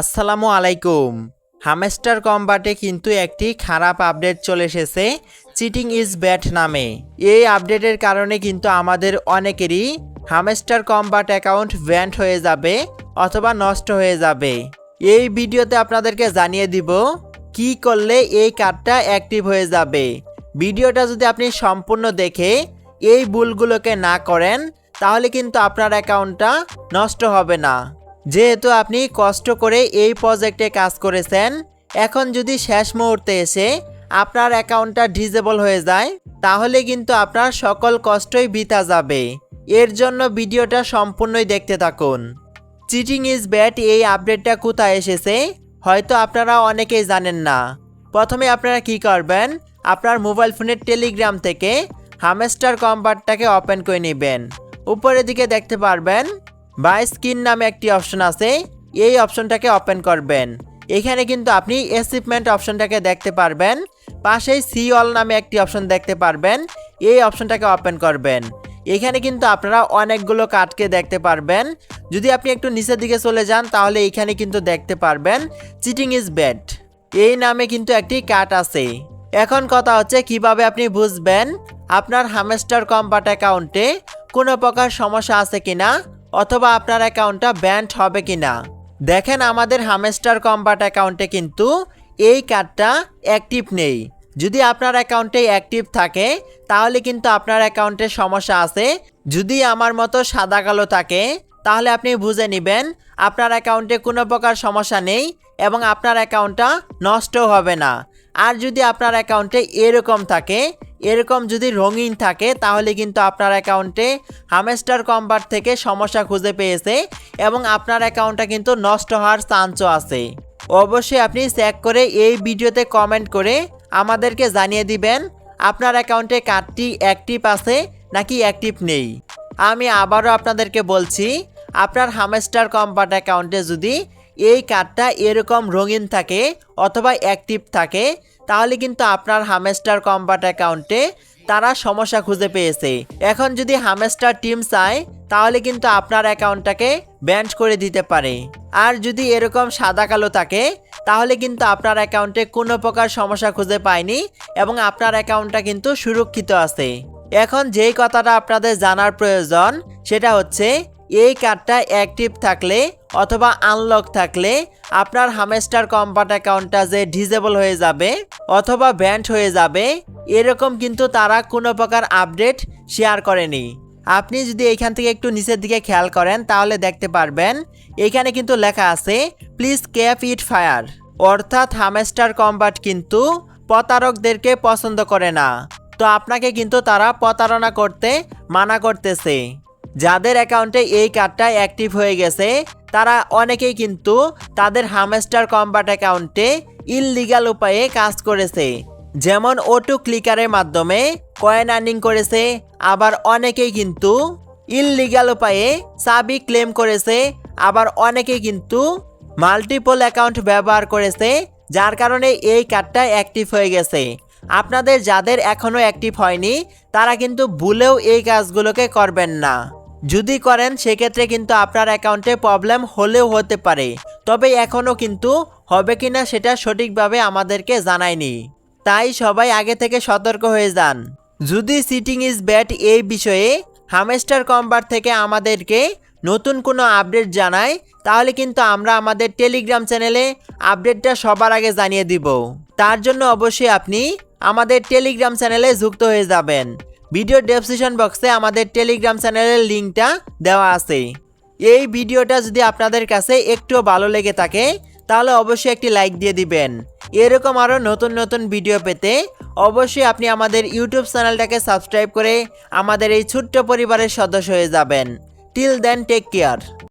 আসসালামু আলাইকুম। হামেস্টার কম্বাটে কিন্তু একটি খারাপ আপডেট চলে এসেছে, চিটিং ইজ ব্যাট নামে। এই আপডেটের কারণে কিন্তু আমাদের অনেকেরই হামেস্টার কম্বাট অ্যাকাউন্ট ব্যান্ড হয়ে যাবে অথবা নষ্ট হয়ে যাবে। এই ভিডিওতে আপনাদেরকে জানিয়ে দিব, কি করলে এই কার্ডটা অ্যাক্টিভ হয়ে যাবে। ভিডিওটা যদি আপনি সম্পূর্ণ দেখে এই ভুলগুলোকে না করেন, তাহলে কিন্তু আপনার অ্যাকাউন্টটা নষ্ট হবে না। যেহেতু আপনি কষ্ট করে এই প্রজেক্টে কাজ করেছেন, এখন যদি শেষ মুহূর্তে এসে আপনার অ্যাকাউন্টটা ডিজেবল হয়ে যায়, তাহলে কিন্তু আপনার সকল কষ্টই বিতা যাবে। এর জন্য ভিডিওটা সম্পূর্ণই দেখতে থাকুন। চিটিং ইজ ব্যাট এই আপডেটটা কোথায় এসেছে, হয়তো আপনারা অনেকেই জানেন না। প্রথমে আপনারা কি করবেন, আপনার মোবাইল ফোনের টেলিগ্রাম থেকে হামেস্টার কম্পার্টটাকে ওপেন করে নেবেন। উপরের দিকে দেখতে পারবেন বা স্ক্রিন নামে একটি অপশন আছে, এই অপশনটাকে ওপেন করবেন। এখানে কিন্তু আপনি অ্যাচিভমেন্ট অপশনটাকে দেখতে পারবেন, পাশেই সি অল নামে একটি অপশন দেখতে পারবেন, এই অপশনটাকে ওপেন করবেন। এখানে কিন্তু আপনারা অনেকগুলো কার্ডকে দেখতে পারবেন। যদি আপনি একটু নিচের দিকে চলে যান, তাহলে এখানে কিন্তু দেখতে পারবেন চিটিং ইজ ব্যাড এই নামে কিন্তু একটি কার্ড আছে। এখন কথা হচ্ছে কীভাবে আপনি বুঝবেন আপনার হামেস্টার কম্পার্ট অ্যাকাউন্টে কোনো প্রকার সমস্যা আছে কিনা? অথবা আপনার অ্যাকাউন্টটা ব্যান্ড হবে কিনা। দেখেন আমাদের হামেস্টার কম্পার্ট অ্যাকাউন্টে কিন্তু এই কার্ডটা অ্যাক্টিভ নেই। যদি আপনার অ্যাকাউন্টে অ্যাক্টিভ থাকে, তাহলে কিন্তু আপনার অ্যাকাউন্টে সমস্যা আছে। যদি আমার মতো সাদা কালো থাকে, তাহলে আপনি বুঝে নেবেন, আপনার অ্যাকাউন্টে কোনো প্রকার সমস্যা নেই এবং আপনার অ্যাকাউন্টটা নষ্ট হবে না। আর যদি আপনার অ্যাকাউন্টে এরকম থাকে এরকম যদি রঙিন থাকে, তাহলে কিন্তু আপনার অ্যাকাউন্টে হামেস্টার কম্পার্ট থেকে সমস্যা খুঁজে পেয়েছে এবং আপনার অ্যাকাউন্টটা কিন্তু নষ্ট হওয়ার চান্সও আছে। অবশ্যই আপনি চেক করে এই ভিডিওতে কমেন্ট করে আমাদেরকে জানিয়ে দিবেন, আপনার অ্যাকাউন্টে কার্ডটি অ্যাক্টিভ আছে নাকি অ্যাক্টিভ নেই। আমি আবারও আপনাদেরকে বলছি, আপনার হামেস্টার কম্পার্ট অ্যাকাউন্টে যদি এই কার্ডটা এরকম রঙিন থাকে অথবা অ্যাক্টিভ থাকে তাহলে কিন্তু আপনার হামেস্টার কম্পার্ট অ্যাকাউন্টে তারা সমস্যা খুঁজে পেয়েছে। এখন যদি হামেস্টার টিম চায়, তাহলে কিন্তু আপনার অ্যাকাউন্টটাকে ব্যান্ড করে দিতে পারে। আর যদি এরকম সাদা কালো থাকে, তাহলে কিন্তু আপনার অ্যাকাউন্টে কোনো প্রকার সমস্যা খুঁজে পায়নি এবং আপনার অ্যাকাউন্টটা কিন্তু সুরক্ষিত আছে। এখন যেই কথাটা আপনাদের জানার প্রয়োজন, সেটা হচ্ছে এই কার্ডটা অ্যাক্টিভ থাকলে অথবা আনলক থাকলে আপনার হামেস্টার কম্পার্ট অ্যাকাউন্টটা যে ডিজেবল হয়ে যাবে অথবা ব্যান্ড হয়ে যাবে, এরকম কিন্তু তারা কোনো প্রকার আপডেট শেয়ার করেনি। আপনি যদি এইখান থেকে একটু নিচের দিকে খেয়াল করেন, তাহলে দেখতে পারবেন এখানে কিন্তু লেখা আছে প্লিজ ক্যাপ ইট ফায়ার অর্থাৎ হামেস্টার কম্বাট কিন্তু প্রতারকদেরকে পছন্দ করে না। তো আপনাকে কিন্তু তারা প্রতারণা করতে মানা করতেছে। যাদের অ্যাকাউন্টে এই কার্ডটা অ্যাক্টিভ হয়ে গেছে, তারা অনেকেই কিন্তু তাদের হামেস্টার কম্বাট অ্যাকাউন্টে ইললিগাল উপায়ে কাজ করেছে। যেমন ওটু ক্লিকারের মাধ্যমে কয়েন আর্নিং করেছে, আবার অনেকেই কিন্তু ইললিগাল উপায়ে চাবি ক্লেম করেছে, আবার অনেকেই কিন্তু মাল্টিপল অ্যাকাউন্ট ব্যবহার করেছে, যার কারণে এই কার্ডটা অ্যাক্টিভ হয়ে গেছে। আপনাদের যাদের এখনও অ্যাক্টিভ হয়নি, তারা কিন্তু ভুলেও এই কাজগুলোকে করবেন না। যদি করেন, সেক্ষেত্রে কিন্তু আপনার অ্যাকাউন্টে প্রবলেম হলেও হতে পারে। তবে এখনও কিন্তু হবে কিনা সেটা সঠিকভাবে আমাদেরকে জানায়নি। তাই সবাই আগে থেকে সতর্ক হয়ে যান। যদি সিটিং ইজ ব্যাট এই বিষয়ে হামেস্টার কম্বার থেকে আমাদেরকে নতুন কোনো আপডেট জানায়, তাহলে কিন্তু আমরা আমাদের টেলিগ্রাম চ্যানেলে আপডেটটা সবার আগে জানিয়ে দিব। তার জন্য অবশ্যই আপনি আমাদের টেলিগ্রাম চ্যানেলে যুক্ত হয়ে যাবেন। ভিডিও ডেসক্রিপশন বক্সে আমাদের টেলিগ্রাম চ্যানেলের লিঙ্কটা দেওয়া আছে। এই ভিডিওটা যদি আপনাদের কাছে একটু ভালো লেগে থাকে, তাহলে অবশ্যই একটি লাইক দিয়ে দিবেন। এরকম আরও নতুন নতুন ভিডিও পেতে অবশ্যই আপনি আমাদের ইউটিউব চ্যানেলটাকে সাবস্ক্রাইব করে আমাদের এই ছোট্ট পরিবারের সদস্য হয়ে যাবেন। Till then take care